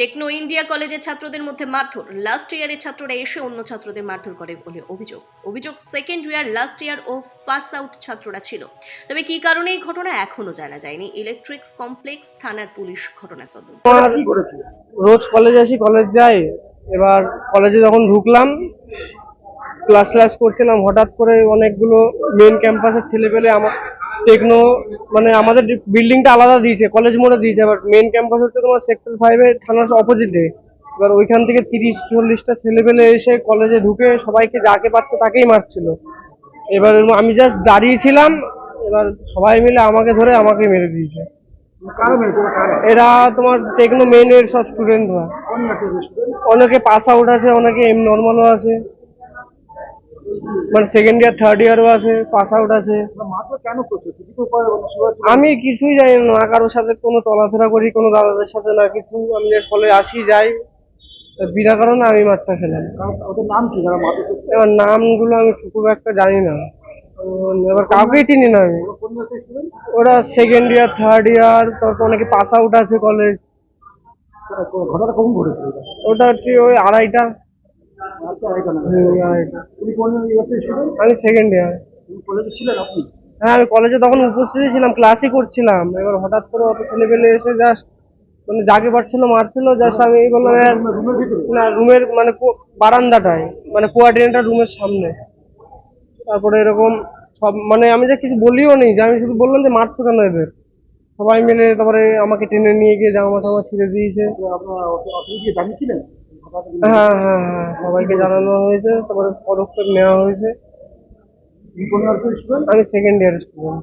Techno India কলেজের ছাত্রদের মধ্যে মারধর। লাস্ট ইয়ারের ছাত্ররা এসে অন্য ছাত্রদের মারধর করে বলে অভিযোগ। অভিযোগ সেকেন্ড ইয়ার লাস্ট ইয়ার ও ফার্স্ট আউট ছাত্ররা ছিল। তবে কি কারণে এই ঘটনা এখনও জানা যায়নি? ইলেকট্রিক্স কমপ্লেক্স থানার পুলিশ ঘটনার তদন্ত। রোজ কলেজ আসি, কলেজ যাই, এবার কলেজে যখন ঢুকলাম ক্লাস ক্লাস করছিলাম, হঠাৎ করে অনেকগুলো মেন ক্যাম্পাসের ছেলে পেলে আমার টেকনো মানে আমাদের বিল্ডিংটা আলাদা দিয়েছে কলেজ মোড়ে দিয়েছে এবার মেন ক্যাম্পাস হচ্ছে তোমার সেক্টর ফাইভে থানার অপোজিটে এবার ওইখান থেকে তিরিশ, চল্লিশটা ছেলে পেলে এসে কলেজে ঢুকে সবাইকে যাকে পাচ্ছে তাকেই মারছিল। এবার আমি জাস্ট দাঁড়িয়েছিলাম, এবার সবাই মিলে আমাকে ধরে আমাকে মেরে দিয়েছে। এরা তোমার টেকনো মেন এর সব স্টুডেন্টরা অনেকে পাস আউট আছে, অনেকে এম নর্মালও আছে। মানে সেকেন্ড ইয়ার থার্ড ইয়ারও আছে পাস আউট আছে। আমি কিছুই জানি না কারোর সাথে কোনো চলাফেরা করি কোনো দাদাদের সাথে না কিছু। আমি ফলে আসি যাই বিনা কারণে আমি মাঠটা খেলাম। নাম কি? এবার নামগুলো আমি খুব একটা জানি না। এবার কাউকেই চিনি না আমি। ওরা সেকেন্ড ইয়ার থার্ড ইয়ার তারপর অনেকে পাস আউট আছে কলেজ? ওটা হচ্ছে ওই আড়াইটা। আমি সেকেন্ড ইয়ার আপনি হ্যাঁ আমি কলেজে তখন উপস্থিত ছিলাম ক্লাসই করছিলাম। এবার হঠাৎ করে অত ছেলে পেলে এসে জাস্ট মানে যাকে পারছিল মারছিল জাস্ট আমি এই বললাম "এ, রুমের ভিতরে না রুমের মানে বারান্দাটায় মানে কোয়ার্ডিনেটার রুমের সামনে। তারপরে এরকম সব মানে আমি যে কিছু বলিও নি যে আমি শুধু বললাম যে মারছো কেন এদের? সবাই মিলে তারপরে আমাকে টেনে নিয়ে গিয়ে জামা টামা ছিঁড়ে দিয়েছে। অথরিটি জানিয়েছিলেন? হ্যাঁ হ্যাঁ হ্যাঁ। সবাইকে জানানো হয়েছে তারপরে পদক্ষেপ নেওয়া হয়েছে। আমি সেকেন্ড ইয়ার স্টুডেন্ট